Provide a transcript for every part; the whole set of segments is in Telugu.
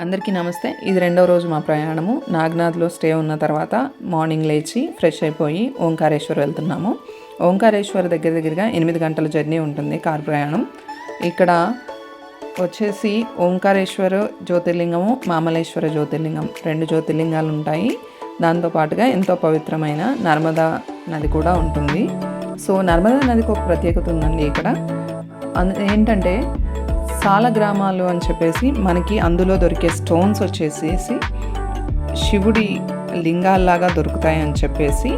అందరికీ నమస్తే. ఇది రెండో రోజు మా ప్రయాణము. నాగ్నాథ్లో స్టే ఉన్న తర్వాత మార్నింగ్ లేచి ఫ్రెష్ అయిపోయి ఓంకారేశ్వర్ వెళ్తున్నాము. ఓంకారేశ్వర్ దగ్గర దగ్గరగా ఎనిమిది గంటల జర్నీ ఉంటుంది కార్ ప్రయాణం. ఇక్కడ వచ్చేసి ఓంకారేశ్వర జ్యోతిర్లింగము మామలేశ్వర జ్యోతిర్లింగం రెండు జ్యోతిర్లింగాలు ఉంటాయి. దాంతోపాటుగా ఎంతో పవిత్రమైన నర్మదా నది కూడా ఉంటుంది. సో నర్మదా నదికి ఒక ప్రత్యేకత ఉందండి ఇక్కడ. అన్- ఏంటంటే సాల గ్రామాలు అని చెప్పేసి మనకి అందులో దొరికే స్టోన్స్ వచ్చేసేసి శివుడి లింగాల్లాగా దొరుకుతాయి అని చెప్పేసి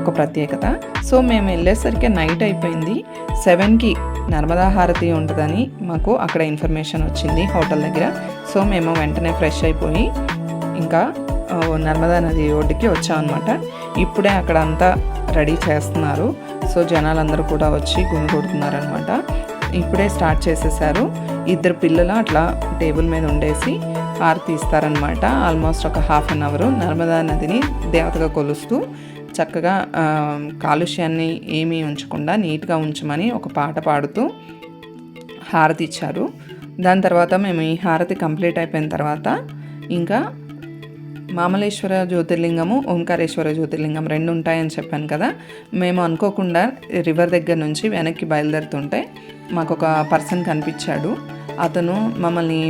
ఒక ప్రత్యేకత. సో మేము వెళ్ళేసరికి నైట్ అయిపోయింది. సెవెన్కి నర్మదా హారతి ఉంటుందని మాకు అక్కడ ఇన్ఫర్మేషన్ వచ్చింది హోటల్ దగ్గర. సో మేము వెంటనే ఫ్రెష్ అయిపోయి ఇంకా నర్మదా నది ఒడ్డుకి వచ్చామన్నమాట ఇప్పుడే అక్కడ అంతా రెడీ చేస్తున్నారు. సో జనాలందరూ కూడా వచ్చి గుమి కొడుతున్నారనమాట ఇప్పుడే స్టార్ట్ చేసేసారు. ఇద్దరు పిల్లలు అట్లా టేబుల్ మీద ఉండేసి హారతి ఇస్తారనమాట ఆల్మోస్ట్ ఒక హాఫ్ అన్ అవర్. నర్మదా నదిని దేవతగా కొలుస్తూ చక్కగా కాలుష్యాన్ని ఏమీ ఉంచకుండా నీట్గా ఉంచమని ఒక పాట పాడుతూ హారతి ఇచ్చారు. దాని తర్వాత మేము ఈ హారతి కంప్లీట్ అయిపోయిన తర్వాత ఇంకా మామలేశ్వర జ్యోతిర్లింగము ఓంకారేశ్వర జ్యోతిర్లింగం రెండు ఉంటాయని చెప్పాను కదా. మేము అనుకోకుండా రివర్ దగ్గర నుంచి వెనక్కి బయలుదేరుతుంటే మాకు ఒక పర్సన్ కనిపించాడు. అతను మమ్మల్ని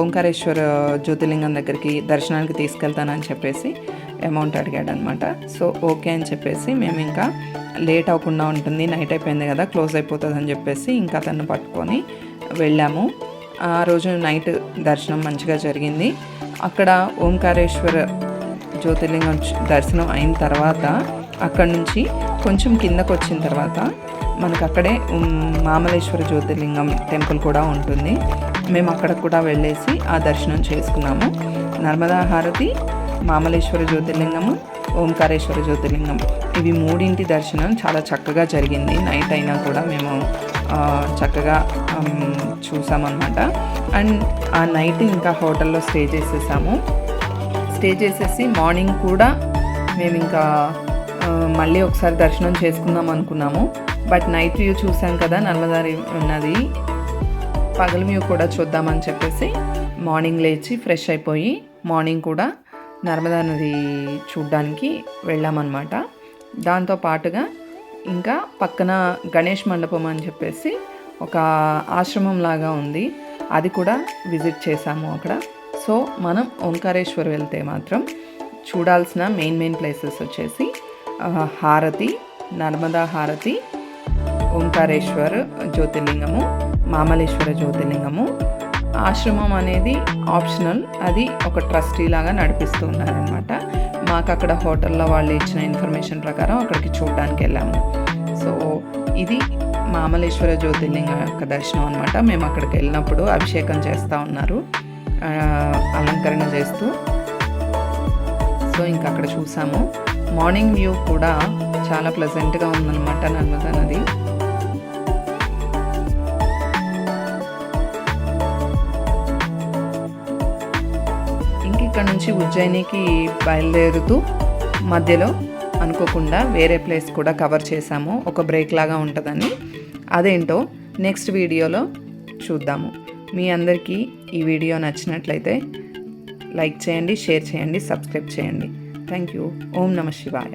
ఓంకారేశ్వర జ్యోతిర్లింగం దగ్గరికి దర్శనానికి తీసుకెళ్తానని చెప్పేసి అమౌంట్ అడిగాడు అనమాట సో ఓకే అని చెప్పేసి మేము ఇంకా లేట్ అవ్వకుండా ఉంటుంది. నైట్ అయిపోయింది కదా క్లోజ్ అయిపోతుంది అని చెప్పేసి ఇంకా అతన్ని పట్టుకొని వెళ్ళాము. ఆ రోజు నైట్ దర్శనం మంచిగా జరిగింది. అక్కడ ఓంకారేశ్వర జ్యోతిర్లింగం దర్శనం అయిన తర్వాత అక్కడ నుంచి కొంచెం కిందకు వచ్చిన తర్వాత మనకు అక్కడే మామలేశ్వర జ్యోతిర్లింగం టెంపుల్ కూడా ఉంటుంది. మేము అక్కడ కూడా వెళ్ళేసి ఆ దర్శనం చేసుకున్నాము. నర్మదా హారతి మామలేశ్వర జ్యోతిర్లింగము ఓంకారేశ్వర జ్యోతిర్లింగం. ఇవి మూడింటి దర్శనం చాలా చక్కగా జరిగింది. నైట్ అయినా కూడా మేము చక్కగా చూసామన్నమాట. అండ్ ఆ నైట్ ఇంకా హోటల్లో స్టే చేసేసాము. స్టే చేసేసి మార్నింగ్ కూడా మేము ఇంకా మళ్ళీ ఒకసారి దర్శనం చేసుకుందాం అనుకున్నాము. బట్ నైట్ వ్యూ చూసాం కదా నర్మదా ఉన్నది. నది పగల వ్యూ కూడా చూద్దామని చెప్పేసి మార్నింగ్ లేచి ఫ్రెష్ అయిపోయి మార్నింగ్ కూడా నర్మదా నది చూడ్డానికి వెళ్ళామన్నమాట. దాంతో పాటుగా ఇంకా పక్కన గణేష్ మండపం అని చెప్పేసి ఒక ఆశ్రమం లాగా ఉంది. అది కూడా విజిట్ చేసాము అక్కడ. సో మనం ఓంకారేశ్వర్ వెళ్తే మాత్రం చూడాల్సిన మెయిన్ మెయిన్ ప్లేసెస్ వచ్చేసి హారతి నర్మదా హారతి ఓంకారేశ్వర్ జ్యోతిర్లింగము మామలేశ్వర జ్యోతిర్లింగము. ఆశ్రమం అనేది ఆప్షనల్. అది ఒక ట్రస్టీ లాగా నడిపిస్తున్నారనమాట మాకు అక్కడ హోటల్లో వాళ్ళు ఇచ్చిన ఇన్ఫర్మేషన్ ప్రకారం అక్కడికి చూడడానికి వెళ్ళాము. సో ఇది మామలేశ్వర జ్యోతిర్లింగ యొక్క దర్శనం అనమాట మేము అక్కడికి వెళ్ళినప్పుడు అభిషేకం చేస్తూ ఉన్నారు. అలంకరణ చేస్తూ. సో ఇంకా అక్కడ చూసాము. మార్నింగ్ వ్యూ కూడా చాలా ప్లెజెంట్గా ఉందన్నమాట నర్మదా నది. ఇక్కడ నుంచి ఉజ్జయినికి బయలుదేరుతూ మధ్యలో అనుకోకుండా వేరే ప్లేస్ కూడా కవర్ చేసాము ఒక బ్రేక్ లాగా ఉంటుందని. అదేంటో నెక్స్ట్ వీడియోలో చూద్దాము. మీ అందరికీ ఈ వీడియో నచ్చినట్లయితే లైక్ చేయండి షేర్ చేయండి సబ్స్క్రైబ్ చేయండి. Thank you. ఓం నమ శివాయ.